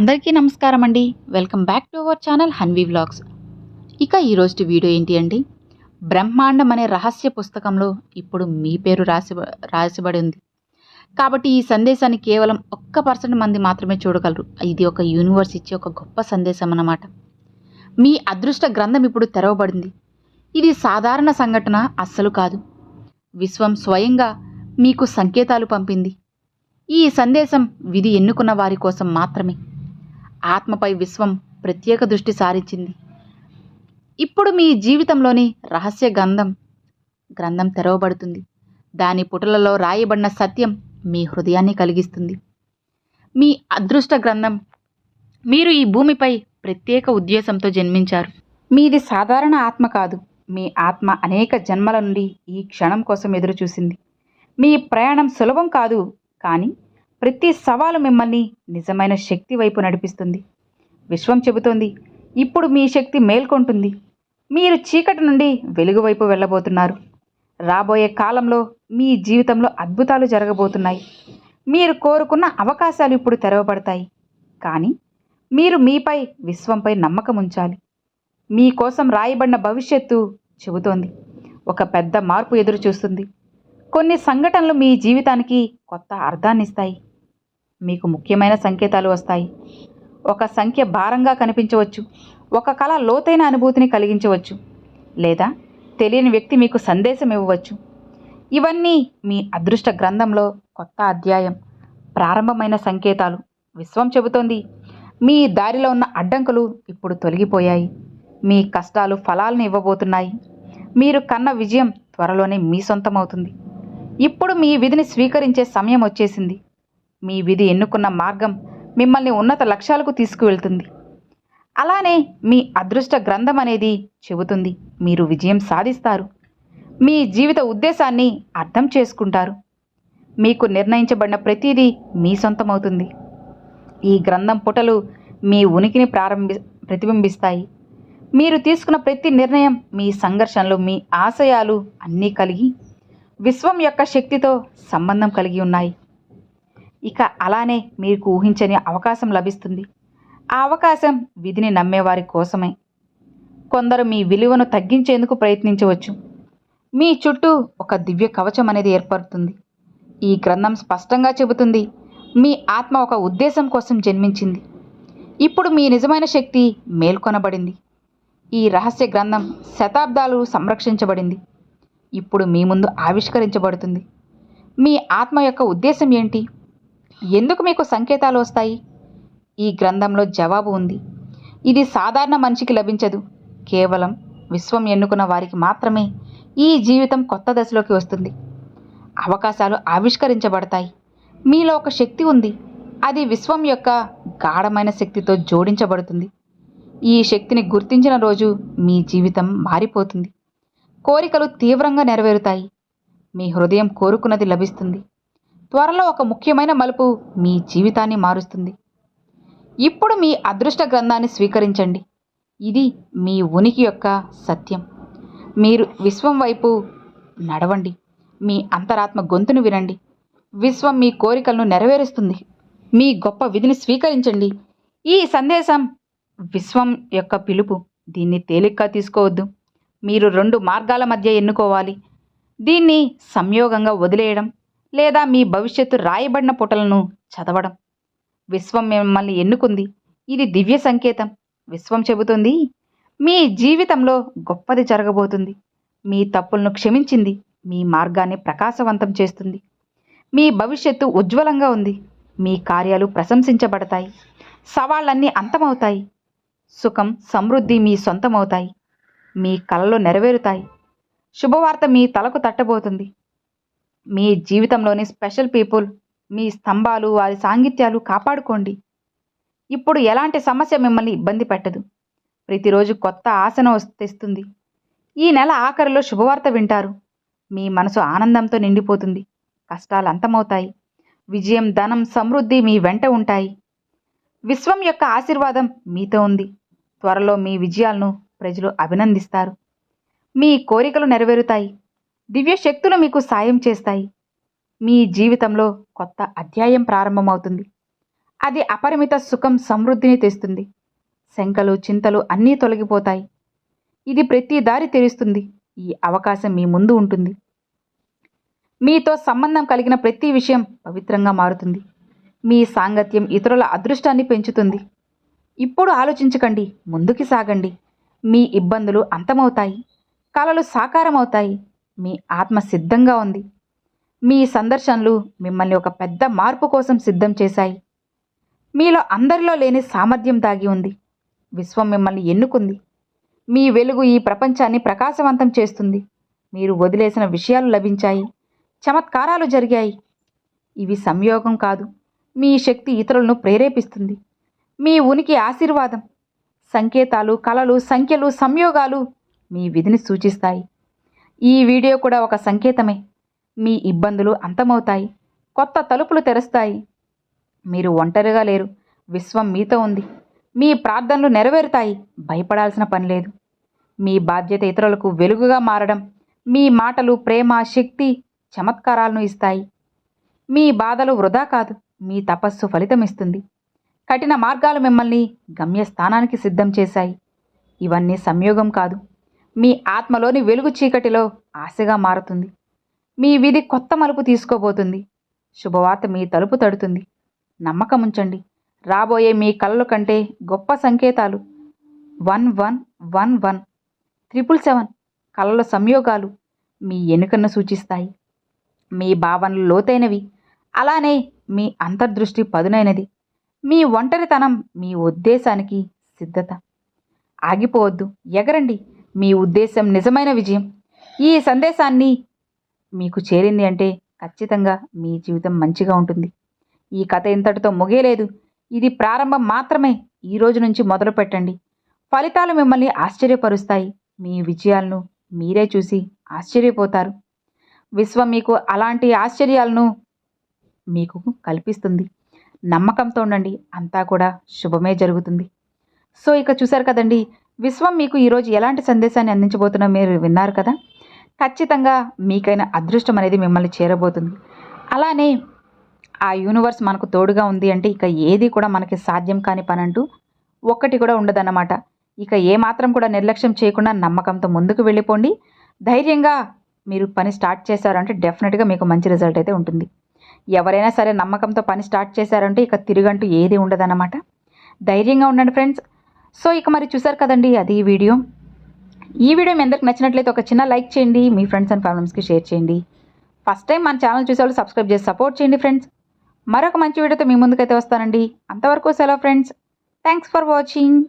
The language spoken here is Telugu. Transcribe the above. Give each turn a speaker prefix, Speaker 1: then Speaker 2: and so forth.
Speaker 1: అందరికీ నమస్కారం అండి. Welcome back to our channel Hanvi vlogs. ఇక ఈరోజు వీడియో ఏంటి అండి? బ్రహ్మాండం అనే రహస్య పుస్తకంలో ఇప్పుడు మీ పేరు రాసి రాసిబడి ఉంది. కాబట్టి ఈ సందేశాన్ని కేవలం ఒక్క పర్సెంట్ మంది మాత్రమే చూడగలరు. ఇది ఒక యూనివర్స్ ఇచ్చే ఒక గొప్ప సందేశం అన్నమాట. మీ అదృష్ట గ్రంథం ఇప్పుడు తెరవబడింది. ఇది సాధారణ సంఘటన అస్సలు కాదు. విశ్వం స్వయంగా మీకు సంకేతాలు పంపింది. ఈ సందేశం విధి ఎన్నుకున్న వారి కోసం మాత్రమే. ఆత్మపై విశ్వం ప్రత్యేక దృష్టి సారించింది. ఇప్పుడు మీ జీవితంలోని రహస్య గంధం గ్రంథం తెరవబడుతుంది. దాని పుటలలో రాయబడిన సత్యం మీ హృదయాన్ని కలిగిస్తుంది. మీ అదృష్ట గ్రంథం మీరు ఈ భూమిపై ప్రత్యేక ఉద్దేశంతో జన్మించారు. మీది సాధారణ ఆత్మ కాదు. మీ ఆత్మ అనేక జన్మల నుండి ఈ క్షణం కోసం ఎదురుచూసింది. మీ ప్రయాణం సులభం కాదు కానీ ప్రతి సవాలు మిమ్మల్ని నిజమైన శక్తి వైపు నడిపిస్తుంది. విశ్వం చెబుతోంది ఇప్పుడు మీ శక్తి మేల్కొంటుంది. మీరు చీకటి నుండి వెలుగు వైపు వెళ్ళబోతున్నారు. రాబోయే కాలంలో మీ జీవితంలో అద్భుతాలు జరగబోతున్నాయి. మీరు కోరుకున్న అవకాశాలు ఇప్పుడు తెరవబడతాయి. కానీ మీరు మీపై విశ్వంపై నమ్మకం ఉంచాలి. మీకోసం రాయబడిన భవిష్యత్తు చెబుతోంది. ఒక పెద్ద మార్పు ఎదురు చూస్తుంది కొన్ని సంఘటనలు మీ జీవితానికి కొత్త అర్థాన్నిస్తాయి. మీకు ముఖ్యమైన సంకేతాలు వస్తాయి. ఒక సంఖ్య భారంగా కనిపించవచ్చు. ఒక కళ లోతైన అనుభూతిని కలిగించవచ్చు. లేదా తెలియని వ్యక్తి మీకు సందేశం ఇవ్వవచ్చు. ఇవన్నీ మీ అదృష్ట గ్రంథంలో కొత్త అధ్యాయం ప్రారంభమైన సంకేతాలు. విశ్వం చెబుతోంది. మీ దారిలో ఉన్న అడ్డంకులు ఇప్పుడు తొలగిపోయాయి. మీ కష్టాలు ఫలాలను ఇవ్వబోతున్నాయి. మీరు కన్న విజయం త్వరలోనే మీ సొంతమవుతుంది. ఇప్పుడు మీ విధిని స్వీకరించే సమయం వచ్చేసింది. మీ విధి ఎన్నుకున్న మార్గం మిమ్మల్ని ఉన్నత లక్ష్యాలకు తీసుకువెళ్తుంది. అలానే మీ అదృష్ట గ్రంథం అనేది చెబుతుంది. మీరు విజయం సాధిస్తారు. మీ జీవిత ఉద్దేశాన్ని అర్థం చేసుకుంటారు. మీకు నిర్ణయించబడిన ప్రతిదీ మీ సొంతమవుతుంది. ఈ గ్రంథం పుటలు మీ ఉనికిని ప్రారంభి ప్రతిబింబిస్తాయి. మీరు తీసుకున్న ప్రతి నిర్ణయం మీ సంఘర్షణలు మీ ఆశయాలు అన్నీ కలిగి విశ్వం యొక్క శక్తితో సంబంధం కలిగి ఉన్నాయి. ఇక అలానే మీకు ఊహించని అవకాశం లభిస్తుంది. ఆ అవకాశం విధిని నమ్మేవారి కోసమే. కొందరు మీ విలువను తగ్గించేందుకు ప్రయత్నించవచ్చు. మీ చుట్టూ ఒక దివ్య కవచం అనేది ఏర్పడుతుంది. ఈ గ్రంథం స్పష్టంగా చెబుతుంది మీ ఆత్మ ఒక ఉద్దేశం కోసం జన్మించింది. ఇప్పుడు మీ నిజమైన శక్తి మేల్కొనబడింది. ఈ రహస్య గ్రంథం శతాబ్దాలు సంరక్షించబడింది. ఇప్పుడు మీ ముందు ఆవిష్కరించబడుతుంది. మీ ఆత్మ యొక్క ఉద్దేశం ఏంటి? ఎందుకు మీకు సంకేతాలు వస్తాయి? ఈ గ్రంథంలో జవాబు ఉంది. ఇది సాధారణ మనిషికి లభించదు. కేవలం విశ్వం ఎన్నుకున్న వారికి మాత్రమే ఈ జీవితం కొత్త దశలోకి వస్తుంది. అవకాశాలు ఆవిష్కరించబడతాయి. మీలో ఒక శక్తి ఉంది. అది విశ్వం యొక్క గాఢమైన శక్తితో జోడించబడుతుంది. ఈ శక్తిని గుర్తించిన రోజు మీ జీవితం మారిపోతుంది. కోరికలు తీవ్రంగా నెరవేరుతాయి. మీ హృదయం కోరుకున్నది లభిస్తుంది. త్వరలో ఒక ముఖ్యమైన మలుపు మీ జీవితాన్ని మారుస్తుంది. ఇప్పుడు మీ అదృష్ట గ్రంథాన్ని స్వీకరించండి. ఇది మీ ఉనికి యొక్క సత్యం. మీరు విశ్వం వైపు నడవండి. మీ అంతరాత్మ గొంతును వినండి. విశ్వం మీ కోరికలను నెరవేరుస్తుంది. మీ గొప్ప విధిని స్వీకరించండి. ఈ సందేశం విశ్వం యొక్క పిలుపు. దీన్ని తేలిగ్గా తీసుకోవద్దు. మీరు రెండు మార్గాల మధ్య ఎన్నుకోవాలి. దీన్ని సంయోగంగా వదిలేయడం. లేదా మీ భవిష్యత్తు రాయబడిన పుటలను చదవడం. విశ్వం మిమ్మల్ని ఎన్నుకుంది. ఇది దివ్య సంకేతం. విశ్వం చెబుతుంది మీ జీవితంలో గొప్పది జరగబోతుంది. మీ తప్పులను క్షమించింది మీ మార్గాన్ని ప్రకాశవంతం చేస్తుంది. మీ భవిష్యత్తు ఉజ్వలంగా ఉంది. మీ కార్యాలు ప్రశంసించబడతాయి. సవాళ్ళన్నీ అంతమవుతాయి. సుఖం సమృద్ధి మీ సొంతమవుతాయి. మీ కలలు నెరవేరుతాయి. శుభవార్త మీ తలకు తట్టబోతుంది. మీ జీవితంలోని స్పెషల్ పీపుల్ మీ స్తంభాలు వారి సాంగిత్యాలు కాపాడుకోండి. ఇప్పుడు ఎలాంటి సమస్య మిమ్మల్ని ఇబ్బంది పెట్టదు. ప్రతిరోజు కొత్త ఆశను తెస్తుంది. ఈ నెల ఆఖరిలో శుభవార్త వింటారు. మీ మనసు ఆనందంతో నిండిపోతుంది. కష్టాలు అంతమవుతాయి. విజయం ధనం సమృద్ధి మీ వెంట ఉంటాయి. విశ్వం యొక్క ఆశీర్వాదం మీతో ఉంది. త్వరలో మీ విజయాలను ప్రజలు అభినందిస్తారు. మీ కోరికలు నెరవేరుతాయి. దివ్య శక్తులు మీకు సాయం చేస్తాయి. మీ జీవితంలో కొత్త అధ్యాయం ప్రారంభమవుతుంది. అది అపరిమిత సుఖం సమృద్ధిని తెస్తుంది. శంకలు చింతలు అన్నీ తొలగిపోతాయి. ఇది ప్రతి దారి తెరుస్తుంది. ఈ అవకాశం మీ ముందు ఉంటుంది. మీతో సంబంధం కలిగిన ప్రతి విషయం పవిత్రంగా మారుతుంది. మీ సాంగత్యం ఇతరుల అదృష్టాన్ని పెంచుతుంది. ఇప్పుడు ఆలోచించకండి ముందుకి సాగండి. మీ ఇబ్బందులు అంతమవుతాయి. కలలు సాకారమవుతాయి. మీ ఆత్మ సిద్ధంగా ఉంది. మీ సందర్శనలు మిమ్మల్ని ఒక పెద్ద మార్పు కోసం సిద్ధం చేశాయి. మీలో అందరిలో లేని సామర్థ్యం దాగి ఉంది. విశ్వం మిమ్మల్ని ఎన్నుకుంది. మీ వెలుగు ఈ ప్రపంచాన్ని ప్రకాశవంతం చేస్తుంది. మీరు వదిలేసిన విషయాలు లభించాయి. చమత్కారాలు జరిగాయి. ఇవి సంయోగం కాదు. మీ శక్తి ఇతరులను ప్రేరేపిస్తుంది. మీ ఉనికి ఆశీర్వాదం. సంకేతాలు కళలు సంఖ్యలు సంయోగాలు మీ విధిని సూచిస్తాయి. ఈ వీడియో కూడా ఒక సంకేతమే. మీ ఇబ్బందులు అంతమవుతాయి. కొత్త తలుపులు తెరుస్తాయి. మీరు ఒంటరిగా లేరు. విశ్వం మీతో ఉంది. మీ ప్రార్థనలు నెరవేరుతాయి. భయపడాల్సిన పని లేదు. మీ బాధ్యత ఇతరులకు వెలుగుగా మారడం మీ మాటలు ప్రేమ శక్తి చమత్కారాలను ఇస్తాయి. మీ బాధలు వృధా కాదు. మీ తపస్సు ఫలితమిస్తుంది. కఠిన మార్గాలు మిమ్మల్ని గమ్యస్థానానికి సిద్ధం చేశాయి. ఇవన్నీ సంయోగం కాదు. మీ ఆత్మలోని వెలుగు చీకటిలో ఆశగా మారుతుంది. మీ విధి కొత్త మలుపు తీసుకోబోతుంది. శుభవార్త మీ తలుపు తడుతుంది. నమ్మకం ఉంచండి రాబోయే మీ కలలు కంటే గొప్ప సంకేతాలు. One one one one. Triple seven. కళల సంయోగాలు మీ ఎన్నికను సూచిస్తాయి. మీ భావనలు లోతైనవి. అలానే మీ అంతర్దృష్టి పదునైనది. మీ ఒంటరితనం మీ ఉద్దేశానికి సిద్ధత. ఆగిపోవద్దు. ఎగరండి. మీ ఉద్దేశం నిజమైన విజయం. ఈ సందేశాన్ని మీకు చేరింది అంటే ఖచ్చితంగా మీ జీవితం మంచిగా ఉంటుంది. ఈ కథ ఇంతటితో ముగియలేదు. ఇది ప్రారంభం మాత్రమే. ఈ రోజు నుంచి మొదలు పెట్టండి. ఫలితాలు మిమ్మల్ని ఆశ్చర్యపరుస్తాయి. మీ విజయాలను మీరే చూసి ఆశ్చర్యపోతారు. విశ్వం మీకు అలాంటి ఆశ్చర్యాలను మీకు కల్పిస్తుంది. నమ్మకంతో ఉండండి. అంతా కూడా శుభమే జరుగుతుంది. సో ఇక చూశారు కదండి. విశ్వం మీకు ఈరోజు ఎలాంటి సందేశాన్ని అందించబోతున్నా మీరు విన్నారు కదా? ఖచ్చితంగా మీకైన అదృష్టం అనేది మిమ్మల్ని చేరబోతుంది. అలానే ఆ యూనివర్స్ మనకు తోడుగా ఉంది అంటే ఇక ఏది కూడా మనకి సాధ్యం కాని పని అంటూ ఒక్కటి కూడా ఉండదన్నమాట. ఇక ఏమాత్రం కూడా నిర్లక్ష్యం చేయకుండా నమ్మకంతో ముందుకు వెళ్ళిపోండి. ధైర్యంగా మీరు పని స్టార్ట్ చేశారంటే డెఫినెట్గా మీకు మంచి రిజల్ట్ అయితే ఉంటుంది. ఎవరైనా సరే నమ్మకంతో పని స్టార్ట్ చేశారంటే ఇక తిరిగంటూ ఏది ఉండదన్నమాట. ధైర్యంగా ఉండండి ఫ్రెండ్స్. సో ఇక మరి చూసారు కదండి అది ఈ వీడియో. ఈ వీడియో మీ అందరికి నచ్చినట్లయితే ఒక చిన్న లైక్ చేయండి మీ ఫ్రెండ్స్ అండ్ ఫ్యామిలీస్కి షేర్ చేయండి. ఫస్ట్ టైం మన ఛానల్ చూసేవాళ్ళు సబ్స్క్రైబ్ చేసి సపోర్ట్ చేయండి ఫ్రెండ్స్. మరొక మంచి వీడియోతో మీ ముందుకైతే వస్తానండి. అంతవరకు సెలవు ఫ్రెండ్స్. Thanks for watching.